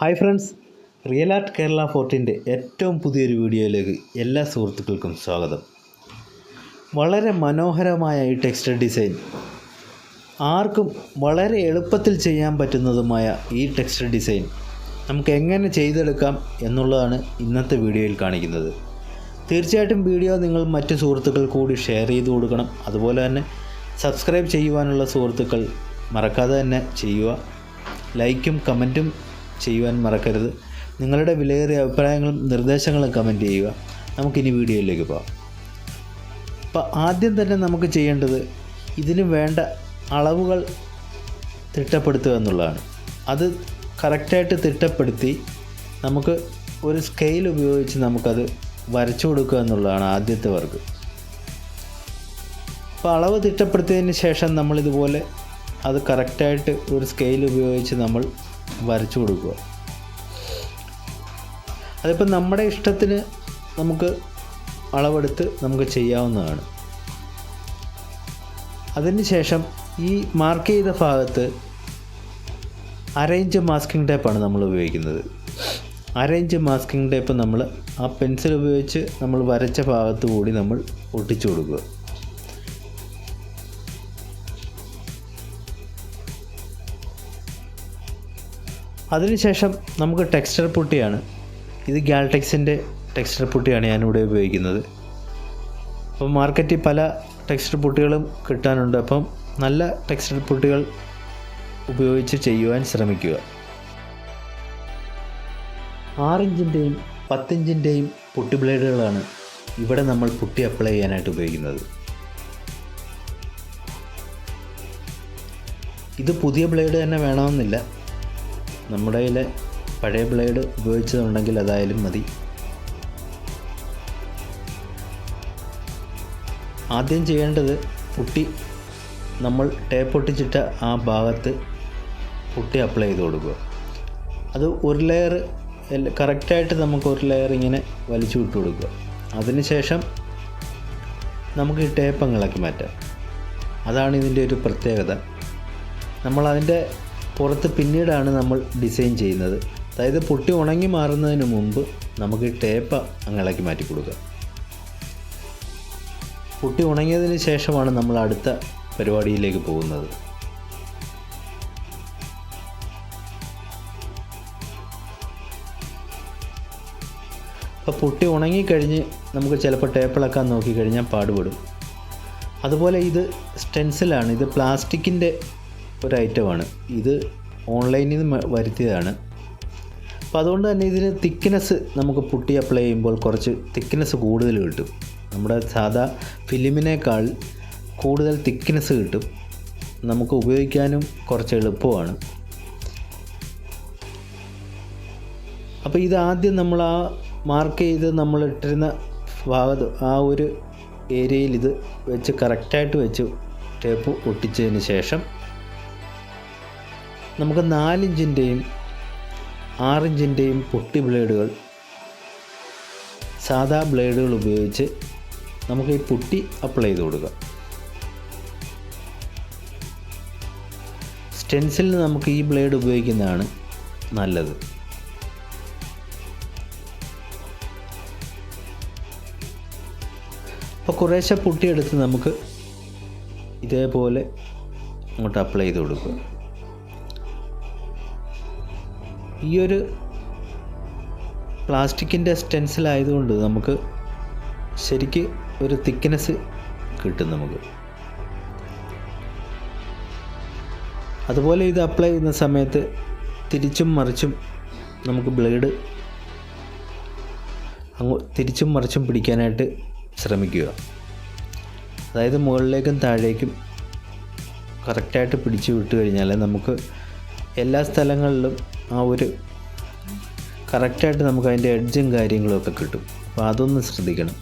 Hi friends real art Kerala ഫോർട്ടിന്റെ ഏറ്റവും പുതിയൊരു വീഡിയോയിലേക്ക് എല്ലാ സുഹൃത്തുക്കൾക്കും സ്വാഗതം. വളരെ മനോഹരമായ ഈ ടെക്സ്റ്റൈൽ ഡിസൈൻ ആർക്കും വളരെ എളുപ്പത്തിൽ ചെയ്യാൻ പറ്റുന്നതുമായ ഈ ടെക്സ്റ്റൈൽ ഡിസൈൻ നമുക്ക് എങ്ങനെ ചെയ്തെടുക്കാം എന്നുള്ളതാണ് ഇന്നത്തെ വീഡിയോയിൽ കാണിക്കുന്നത്. തീർച്ചയായിട്ടും വീഡിയോ നിങ്ങൾ മറ്റ് സുഹൃത്തുക്കൾ കൂടി ഷെയർ ചെയ്ത് കൊടുക്കണം. അതുപോലെ തന്നെ സബ്സ്ക്രൈബ് ചെയ്യുവാനുള്ള സുഹൃത്തുക്കൾ മറക്കാതെ തന്നെ ചെയ്യുക. ലൈക്കും കമന്റും ചെയ്യുവാൻ മറക്കരുത്. നിങ്ങളുടെ വിലയേറിയ അഭിപ്രായങ്ങളും നിർദ്ദേശങ്ങളും കമന്റ് ചെയ്യുക. നമുക്കിനി വീഡിയോയിലേക്ക് പോകാം. അപ്പോൾ ആദ്യം തന്നെ നമുക്ക് ചെയ്യേണ്ടത് ഇതിന് വേണ്ട അളവുകൾ തിട്ടപ്പെടുത്തുക എന്നുള്ളതാണ്. അത് കറക്റ്റായിട്ട് തിട്ടപ്പെടുത്തി നമുക്ക് ഒരു സ്കെയിൽ ഉപയോഗിച്ച് നമുക്കത് വരച്ചു കൊടുക്കുക എന്നുള്ളതാണ് ആദ്യത്തെ വർക്ക്. അപ്പോൾ അളവ് തിട്ടപ്പെടുത്തിയതിന് ശേഷം നമ്മളിതുപോലെ അത് കറക്റ്റായിട്ട് ഒരു സ്കെയിൽ ഉപയോഗിച്ച് നമ്മൾ വരച്ചു കൊടുക്കുക. അതിപ്പോൾ നമ്മുടെ ഇഷ്ടത്തിന് നമുക്ക് അളവെടുത്ത് നമുക്ക് ചെയ്യാവുന്നതാണ്. അതിന് ശേഷം ഈ മാർക്ക് ചെയ്ത ഭാഗത്ത് അറേഞ്ച് മാസ്കിംഗ് ടേപ്പാണ് നമ്മൾ ഉപയോഗിക്കുന്നത്. അറേഞ്ച് മാസ്കിംഗ് ടേപ്പ് നമ്മൾ ആ പെൻസിൽ ഉപയോഗിച്ച് നമ്മൾ വരച്ച ഭാഗത്ത് കൂടി നമ്മൾ ഒട്ടിച്ചു കൊടുക്കുക. അതിനുശേഷം നമുക്ക് ടെക്സ്റ്റർ പുട്ടിയാണ്. ഇത് ഗാൽടെക്സിന്റെ ടെക്സ്റ്റർ പുട്ടിയാണ് ഞാനിവിടെ ഉപയോഗിക്കുന്നത്. അപ്പോൾ മാർക്കറ്റിൽ പല ടെക്സ്റ്റർ പുട്ടികളും കിട്ടാനുണ്ട്. അപ്പം നല്ല ടെക്സ്റ്റർ പുട്ടികൾ ഉപയോഗിച്ച് ചെയ്യുവാൻ ശ്രമിക്കുക. ആറിഞ്ചിന്റെയും പത്തിഞ്ചിന്റെയും പുട്ടി ബ്ലേഡുകളാണ് ഇവിടെ നമ്മൾ പുട്ടി അപ്ലൈ ചെയ്യാനായിട്ട് ഉപയോഗിക്കുന്നത്. ഇത് പുതിയ ബ്ലേഡ് തന്നെ വേണമെന്നില്ല. നമ്മുടെ കയ്യിലെ പഴയ ബ്ലേഡ് ഉപയോഗിച്ചതുണ്ടെങ്കിൽ അതായാലും മതി. ആദ്യം ചെയ്യേണ്ടത് പുട്ടി നമ്മൾ ടേപ്പ് ഒട്ടിച്ചിട്ട ആ ഭാഗത്ത് പുട്ടി അപ്ലൈ ചെയ്ത് കൊടുക്കുക. അത് ഒരു ലെയർ കറക്റ്റായിട്ട് നമുക്ക് ഒരു ലെയർ ഇങ്ങനെ വലിച്ചു വിട്ട് കൊടുക്കുക. അതിനുശേഷം നമുക്ക് ഈ ടേപ്പ് അങ്ങ് മാറ്റാം. അതാണ് ഇതിന്റെ ഒരു പ്രത്യേകത. നമ്മൾ അതിന്റെ പുറത്ത് പിന്നീടാണ് നമ്മൾ ഡിസൈൻ ചെയ്യുന്നത്. അതായത് പൊട്ടി ഉണങ്ങി മാറുന്നതിന് മുമ്പ് നമുക്ക് ടേപ്പ് അങ്ങളാക്കി മാറ്റി കൊടുക്കുക. പൊട്ടി ഉണങ്ങിയതിന് ശേഷമാണ് നമ്മൾ അടുത്ത പരിപാടിയിലേക്ക് പോകുന്നത്. അപ്പോൾ പൊട്ടി ഉണങ്ങിക്കഴിഞ്ഞ് നമുക്ക് ചിലപ്പോൾ ടേപ്പിളക്കാൻ നോക്കിക്കഴിഞ്ഞാൽ പാടുപെടും. അതുപോലെ ഇത് സ്റ്റെൻസിലാണ്. ഇത് പ്ലാസ്റ്റിക്കിന്റെ ഒരു ഐറ്റമാണ് ഇത് ഓൺലൈനിൽ നിന്ന് വരുത്തിയതാണ്. അപ്പോൾ അതുകൊണ്ട് തന്നെ ഇതിന് തിക്നെസ് നമുക്ക് പുട്ടി അപ്ലൈ ചെയ്യുമ്പോൾ കുറച്ച് തിക്നെസ് കൂടുതൽ കിട്ടും. നമ്മുടെ സാധാ ഫിലിമിനേക്കാൾ കൂടുതൽ തിക്നെസ് കിട്ടും. നമുക്ക് ഉപയോഗിക്കാനും കുറച്ച് എളുപ്പമാണ്. അപ്പോൾ ഇത് ആദ്യം നമ്മൾ ആ മാർക്ക് ചെയ്ത് നമ്മൾ ഇട്ടിരുന്ന ഭാഗത്ത് ആ ഒരു ഏരിയയിൽ ഇത് വെച്ച് കറക്റ്റായിട്ട് വെച്ച് ടേപ്പ് ഒട്ടിച്ചതിന് ശേഷം നമുക്ക് നാലിഞ്ചിന്റെയും ആറിഞ്ചിന്റെയും പൊട്ടി ബ്ലേഡുകൾ സാധാ ബ്ലേഡുകൾ ഉപയോഗിച്ച് നമുക്ക് ഈ പുട്ടി അപ്ലൈ ചെയ്ത് കൊടുക്കാം. സ്റ്റെൻസിലിന് നമുക്ക് ഈ ബ്ലേഡ് ഉപയോഗിക്കുന്നതാണ് നല്ലത്. അപ്പോൾ കുറേശ്ശെ പുട്ടിയെടുത്ത് നമുക്ക് ഇതേപോലെ അങ്ങോട്ട് അപ്ലൈ ചെയ്ത് കൊടുക്കുക. ഈ ഒരു പ്ലാസ്റ്റിക്കിന്റെ സ്റ്റെൻസിലായതുകൊണ്ട് നമുക്ക് ശരിക്ക് ഒരു തിക്നെസ് കിട്ടും നമുക്ക്. അതുപോലെ ഇത് അപ്ലൈ ചെയ്യുന്ന സമയത്ത് തിരിച്ചും മറിച്ചും നമുക്ക് ബ്ലേഡ് അങ്ങ് തിരിച്ചും മറിച്ചും പിടിക്കാനായിട്ട് ശ്രമിക്കുക. അതായത് മുകളിലേക്കും താഴേക്കും കറക്റ്റായിട്ട് പിടിച്ചു വിട്ട് കഴിഞ്ഞാൽ നമുക്ക് എല്ലാ സ്ഥലങ്ങളിലും ആ ഒരു കറക്റ്റായിട്ട് നമുക്ക് അതിന്റെ എഡ്ജും കാര്യങ്ങളും ഒക്കെ കിട്ടും. അപ്പോൾ അതൊന്ന് ശ്രദ്ധിക്കണം.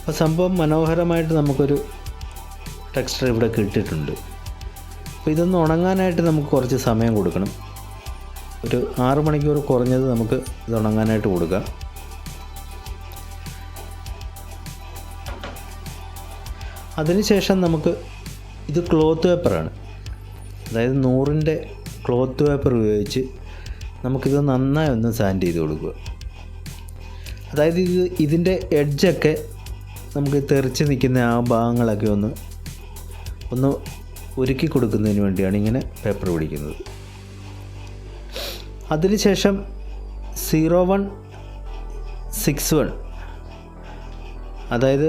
അപ്പോൾ സംഭവം മനോഹരമായിട്ട് നമുക്കൊരു ടെക്സ്ചർ ഇവിടെ കിട്ടിയിട്ടുണ്ട്. അപ്പോൾ ഇതൊന്ന് ഉണങ്ങാനായിട്ട് നമുക്ക് കുറച്ച് സമയം കൊടുക്കണം. ഒരു ആറ് മണിക്കൂർ കുറഞ്ഞത് നമുക്ക് ഇത് ഉണങ്ങാനായിട്ട് കൊടുക്കാം. അതിനുശേഷം നമുക്ക് ഇത് ക്ലോത്ത് പേപ്പറാണ് അതായത് നൂറിന്റെ ക്ലോത്ത് പേപ്പർ ഉപയോഗിച്ച് നമുക്കിത് നന്നായി ഒന്ന് സാൻഡ് ചെയ്ത് കൊടുക്കുക. അതായത് ഇത് ഇതിന്റെ എഡ്ജൊക്കെ നമുക്ക് തെറിച്ച് നിൽക്കുന്ന ആ ഭാഗങ്ങളൊക്കെ ഒന്ന് ഒന്ന് ഒരുക്കി കൊടുക്കുന്നതിന് വേണ്ടിയാണ് ഇങ്ങനെ പേപ്പർ പിടിക്കുന്നത്. അതിനുശേഷം സീറോ വൺ സിക്സ് വൺ അതായത്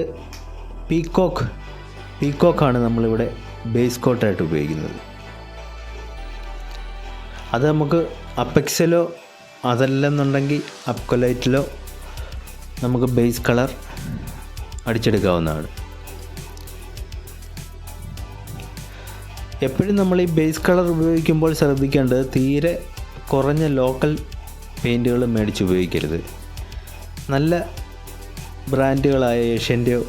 പീക്കോക്ക് പീക്കോക്കാണ് നമ്മളിവിടെ ബേസ് കോട്ടായിട്ട് ഉപയോഗിക്കുന്നത്. അത് നമുക്ക് അപ്പെക്സിലോ അതല്ലെന്നുണ്ടെങ്കിൽ അപ്കൊലൈറ്റിലോ നമുക്ക് ബേസ് കളർ അടിച്ചെടുക്കാവുന്നതാണ്. എപ്പോഴും നമ്മൾ ഈ ബേസ് കളർ ഉപയോഗിക്കുമ്പോൾ ശ്രദ്ധിക്കേണ്ടത് തീരെ കുറഞ്ഞ ലോക്കൽ പെയിന്റുകൾ മേടിച്ച് ഉപയോഗിക്കരുത്. നല്ല ബ്രാൻഡുകളായ ഏഷ്യന്റെയോ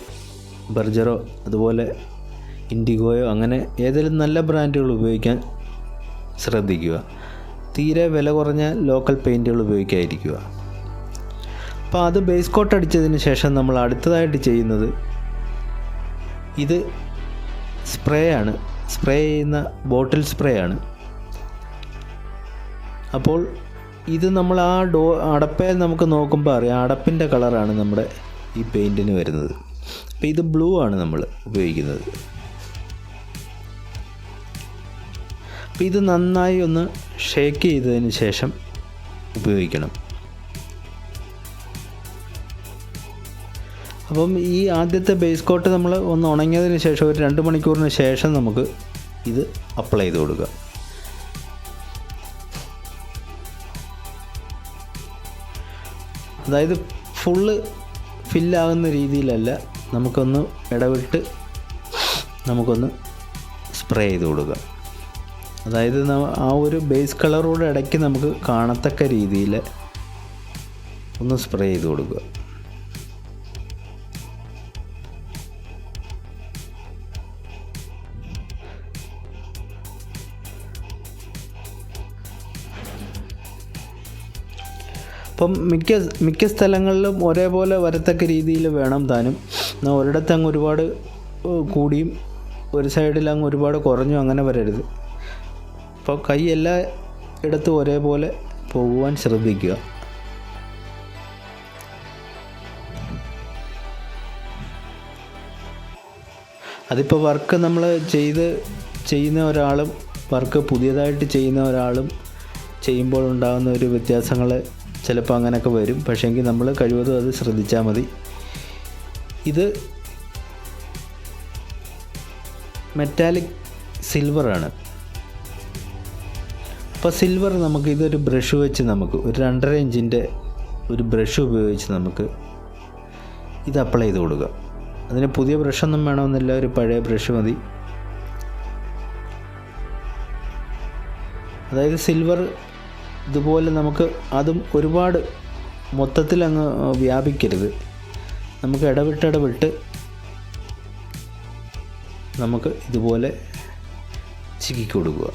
ബർജറോ അതുപോലെ ഇൻഡിഗോയോ അങ്ങനെ ഏതെങ്കിലും നല്ല ബ്രാൻഡുകൾ ഉപയോഗിക്കാൻ ശ്രദ്ധിക്കുക. തീരെ വില കുറഞ്ഞ ലോക്കൽ പെയിന്റുകൾ ഉപയോഗിക്കാതിരിക്കുക. അപ്പോൾ അത് ബേസ് കോട്ട് അടിച്ചതിന് ശേഷം നമ്മൾ അടുത്തതായിട്ട് ചെയ്യുന്നത് ഇത് സ്പ്രേ ആണ്. സ്പ്രേ ചെയ്യുന്ന ബോട്ടിൽ സ്പ്രേ ആണ്. അപ്പോൾ ഇത് നമ്മൾ ആ ഡോ അടപ്പയിൽ നമുക്ക് നോക്കുമ്പോൾ അറിയാം. അടപ്പിന്റെ കളറാണ് നമ്മുടെ ഈ പെയിന്റിന് വരുന്നത്. ഇത് ബ്ലൂ ആണ് നമ്മൾ ഉപയോഗിക്കുന്നത്. അപ്പോൾ ഇത് നന്നായി ഒന്ന് ഷേക്ക് ചെയ്തതിന് ശേഷം ഉപയോഗിക്കണം. അപ്പം ഈ ആദ്യത്തെ ബേസ് കോട്ട് നമ്മൾ ഒന്ന് ഉണങ്ങിയതിന് ശേഷം ഒരു രണ്ട് മണിക്കൂറിന് ശേഷം നമുക്ക് ഇത് അപ്ലൈ ചെയ്ത് കൊടുക്കുക. അതായത് ഫുള്ള് ഫില്ലാകുന്ന രീതിയിലല്ല നമുക്കൊന്ന് ഇടവിട്ട് നമുക്കൊന്ന് സ്പ്രേ ചെയ്ത് കൊടുക്കുക. അതായത് ആ ഒരു ബേസ് കളറോട് ഇടയ്ക്ക് നമുക്ക് കാണത്തക്ക രീതിയിൽ ഒന്ന് സ്പ്രേ ചെയ്ത് കൊടുക്കുക. അപ്പം മിക്ക മിക്ക സ്ഥലങ്ങളിലും ഒരേപോലെ വരത്തക്ക രീതിയിൽ വേണം താനും എന്നാൽ ഒരിടത്ത് അങ്ങ് ഒരുപാട് കൂടിയും ഒരു സൈഡിൽ അങ്ങ് ഒരുപാട് കുറഞ്ഞും അങ്ങനെ വരരുത്. അപ്പോൾ കൈ എല്ലാ ഇടത്തും ഒരേപോലെ പോകുവാൻ ശ്രദ്ധിക്കുക. അതിപ്പോൾ വർക്ക് നമ്മൾ ചെയ്ത് ചെയ്യുന്ന ഒരാളും വർക്ക് പുതിയതായിട്ട് ചെയ്യുന്ന ഒരാളും ചെയ്യുമ്പോൾ ഉണ്ടാകുന്ന ഒരു വ്യത്യാസങ്ങൾ ചിലപ്പോൾ അങ്ങനെയൊക്കെ വരും. പക്ഷേങ്കിൽ നമ്മൾ കഴിവതും അത് ശ്രദ്ധിച്ചാൽ മതി. ഇത് മെറ്റാലിക് സിൽവറാണ് അപ്പോൾ സിൽവർ നമുക്ക് ഇതൊരു ബ്രഷ് വെച്ച് നമുക്ക് ഒരു രണ്ടര ഇഞ്ചിന്റെ ഒരു ബ്രഷ് ഉപയോഗിച്ച് നമുക്ക് ഇത് അപ്ലൈ ചെയ്ത് കൊടുക്കുക അതിന് പുതിയ ബ്രഷൊന്നും വേണമെന്നില്ല ഒരു പഴയ ബ്രഷ് മതി. അതായത് സിൽവർ ഇതുപോലെ നമുക്ക് അതും ഒരുപാട് മൊത്തത്തിൽ അങ്ങ് വ്യാപിക്കരുത്. നമുക്ക് ഇടവിട്ട് നമുക്ക് ഇതുപോലെ ചിക്കി കൊടുക്കുക.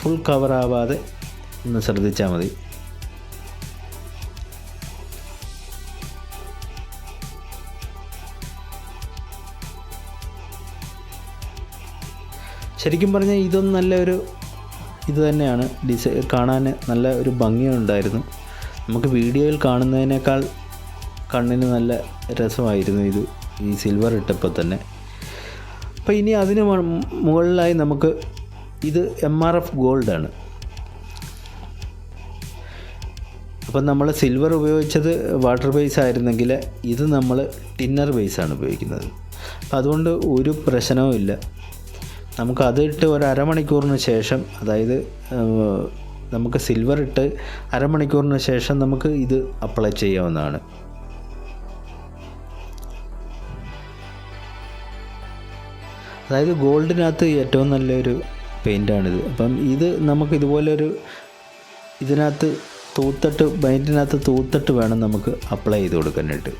ഫുൾ കവറാവാതെ ഒന്ന് ശ്രദ്ധിച്ചാൽ മതി. ശരിക്കും പറഞ്ഞാൽ ഇതൊന്നും നല്ലൊരു ഇത് തന്നെയാണ് ഡിസൈ കാണാൻ നല്ല ഒരു ഭംഗിയുണ്ടായിരുന്നു. നമുക്ക് വീഡിയോയിൽ കാണുന്നതിനേക്കാൾ കണ്ണിന് നല്ല രസമായിരുന്നു ഇത് ഈ സിൽവർ ഇട്ടപ്പോൾ തന്നെ. അപ്പോൾ ഇനി അതിന് മുകളിലായി നമുക്ക് ഇത് എം ആർ എഫ് ഗോൾഡാണ് അപ്പം നമ്മൾ സിൽവർ ഉപയോഗിച്ചത് വാട്ടർ ബേസ് ആയിരുന്നെങ്കിൽ ഇത് നമ്മൾ ടിന്നർ ബേസാണ് ഉപയോഗിക്കുന്നത്. അപ്പം അതുകൊണ്ട് ഒരു പ്രശ്നവും ഇല്ല നമുക്ക് ഇട്ട് ഒരു അരമണിക്കൂറിന് ശേഷം അതായത് നമുക്ക് സിൽവർ ഇട്ട് അരമണിക്കൂറിന് ശേഷം നമുക്ക് ഇത് അപ്ലൈ ചെയ്യാവുന്നതാണ്. അതായത് ഗോൾഡിനകത്ത് ഏറ്റവും നല്ലൊരു പെയിന്റാണിത് അപ്പം ഇത് നമുക്ക് ഇതുപോലൊരു ഇതിനകത്ത് തൂത്തട്ട് പെയിന്റിനകത്ത് തൂത്തട്ട് വേണം നമുക്ക് അപ്ലൈ ചെയ്ത് കൊടുക്കാനായിട്ട്.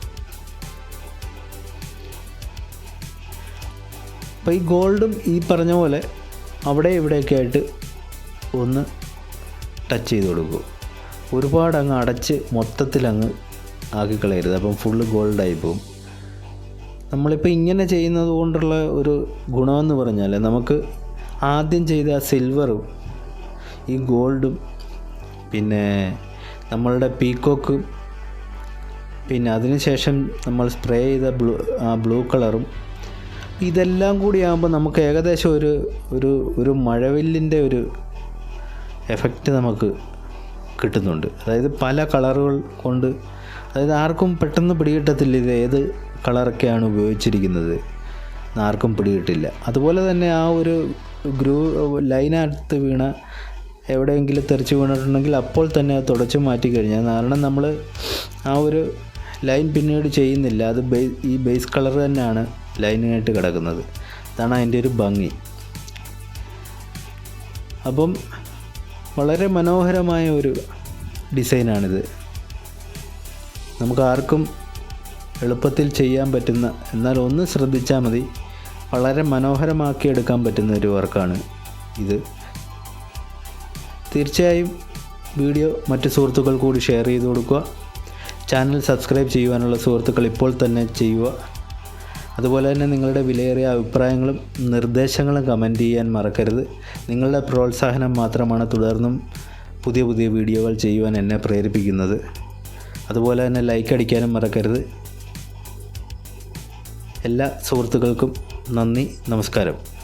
അപ്പോൾ ഈ ഗോൾഡും ഈ പറഞ്ഞ പോലെ അവിടെ ഇവിടെയൊക്കെ ആയിട്ട് ഒന്ന് ടച്ച് ചെയ്ത് കൊടുക്കും. ഒരുപാട് അങ്ങ് അടച്ച് മൊത്തത്തിൽ അങ്ങ് ആക്കി കളയരുത്. അപ്പം ഫുള്ള് ഗോൾഡായി പോകും നമ്മളിപ്പോൾ ഇങ്ങനെ ചെയ്യുന്നത് കൊണ്ടുള്ള ഒരു ഗുണമെന്ന് പറഞ്ഞാൽ നമുക്ക് ആദ്യം ചെയ്ത ആ സിൽവറും ഈ ഗോൾഡും പിന്നെ നമ്മളുടെ പീക്കോക്കും പിന്നെ അതിനുശേഷം നമ്മൾ സ്പ്രേ ചെയ്ത ബ്ലൂ ആ ബ്ലൂ കളറും ഇതെല്ലാം കൂടി ആകുമ്പോൾ നമുക്ക് ഏകദേശം ഒരു ഒരു ഒരു മഴവില്ലിന്റെ ഒരു എഫക്റ്റ് നമുക്ക് കിട്ടുന്നുണ്ട്. അതായത് പല കളറുകൾ കൊണ്ട് അതായത് ആർക്കും പെട്ടെന്ന് പിടികിട്ടത്തില്ല ഇത് ഏത് കളറൊക്കെയാണ് ഉപയോഗിച്ചിരിക്കുന്നത്. ആർക്കും പിടികിട്ടില്ല. അതുപോലെ തന്നെ ആ ഒരു ഗ്രൂ ലൈനകത്ത് വീണ എവിടെയെങ്കിലും തെറിച്ച് വീണിട്ടുണ്ടെങ്കിൽ അപ്പോൾ തന്നെ അത് തുടച്ചു മാറ്റി കഴിഞ്ഞാൽ കാരണം നമ്മൾ ആ ഒരു ലൈൻ പിന്നീട് ചെയ്യുന്നില്ല. അത് ബേ ഈ ബേസ് കളർ തന്നെയാണ് ലൈനായിട്ട് കിടക്കുന്നത്. അതാണ് അതിന്റെ ഒരു ഭംഗി. അപ്പം വളരെ മനോഹരമായ ഒരു ഡിസൈനാണിത്. നമുക്ക് ആർക്കും എളുപ്പത്തിൽ ചെയ്യാൻ പറ്റുന്ന എന്നാൽ ഒന്ന് ശ്രദ്ധിച്ചാൽ മതി. വളരെ മനോഹരമാക്കി എടുക്കാൻ പറ്റുന്ന ഒരു വർക്കാണ് ഇത്. തീർച്ചയായും വീഡിയോ മറ്റ് സുഹൃത്തുക്കൾ കൂടി ഷെയർ ചെയ്ത് കൊടുക്കുക. ചാനൽ സബ്സ്ക്രൈബ് ചെയ്യുവാനുള്ള സുഹൃത്തുക്കൾ ഇപ്പോൾ തന്നെ ചെയ്യുക. അതുപോലെ തന്നെ നിങ്ങളുടെ വിലയേറിയ അഭിപ്രായങ്ങളും നിർദ്ദേശങ്ങളും കമന്റ് ചെയ്യാൻ മറക്കരുത്. നിങ്ങളുടെ പ്രോത്സാഹനം മാത്രമാണ് തുടർന്നും പുതിയ പുതിയ വീഡിയോകൾ ചെയ്യുവാൻ എന്നെ പ്രേരിപ്പിക്കുന്നത്. അതുപോലെ തന്നെ ലൈക്ക് അടിക്കാനും മറക്കരുത്. എല്ലാ സുഹൃത്തുക്കൾക്കും നന്ദി നമസ്കാരം.